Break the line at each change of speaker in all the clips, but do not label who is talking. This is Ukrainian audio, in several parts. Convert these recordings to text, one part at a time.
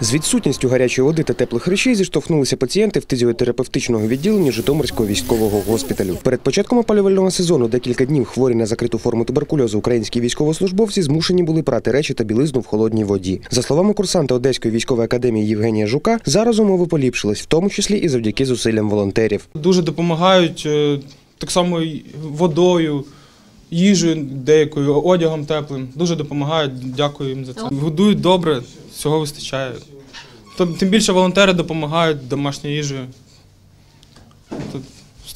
З відсутністю гарячої води та теплих речей зіштовхнулися пацієнти в фізіотерапевтичного відділення Житомирського військового госпіталю. Перед початком опалювального сезону декілька днів хворі на закриту форму туберкульозу українські військовослужбовці змушені були прати речі та білизну в холодній воді. За словами курсанта Одеської військової академії Євгенія Жука, зараз умови поліпшились, в тому числі і завдяки зусиллям волонтерів.
Дуже допомагають е, так само водою, їжею деякою, одягом теплим. Дуже допомагають, дякую їм за це. Годують добре, всього вистачає. Тим- більше волонтери допомагають домашньою їжею.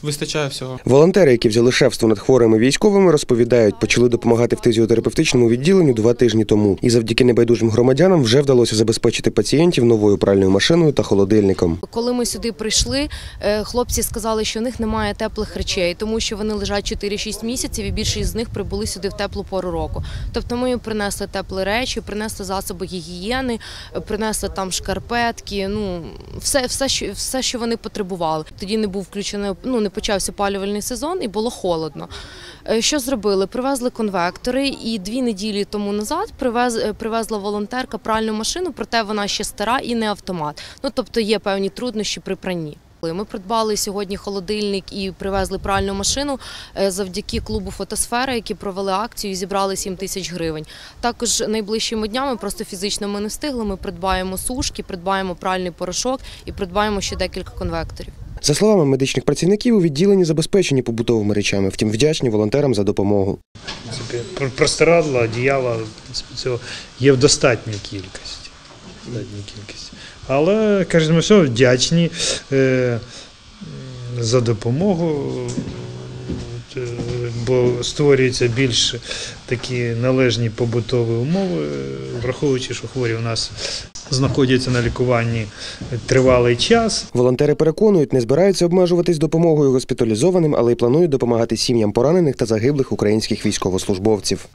Вистачає всього.
Волонтери, які взяли шефство над хворими військовими, розповідають, почали допомагати в фізіотерапевтичному відділенню два тижні тому. І завдяки небайдужим громадянам вже вдалося забезпечити пацієнтів новою пральною машиною та холодильником.
Коли ми сюди прийшли, е, хлопці сказали, що в них немає теплих речей, тому що вони лежать 4-6 місяців, і більшість з них прибули сюди в теплу пору року. Тобто ми їм принесли теплі речі, принесли засоби гігієни, принесли там шкарпетки. Ну все, все, що все, що вони потребували. Тоді не був включений, ну не почався опалювальний сезон, і було холодно. Е, Що зробили? Привезли конвектори, і дві неділі тому назад привез, е, привезла волонтерка пральну машину, проте вона ще стара і не автомат. Ну тобто є певні труднощі при пранні. Ми придбали сьогодні холодильник і привезли пральну машину е, завдяки клубу Фотосфера, які провели акцію і зібрали 7 тисяч гривень. Також найближчими днями, просто фізично ми не встигли. Ми придбаємо сушки, придбаємо пральний порошок і придбаємо ще декілька конвекторів.
За словами медичних працівників, у відділенні забезпечені побутовими речами, втім вдячні волонтерам за допомогу.
Простирадла, одіяла цього є в достатній кількості. Достатній кількості. Але, кажемо, все, вдячні е, за допомогу, бо створюються більш такі належні побутові умови, враховуючи, що хворі у нас знаходяться на лікуванні тривалий час.
Волонтери переконують, не збираються обмежуватись допомогою госпіталізованим, але й планують допомагати сім'ям поранених та загиблих українських військовослужбовців.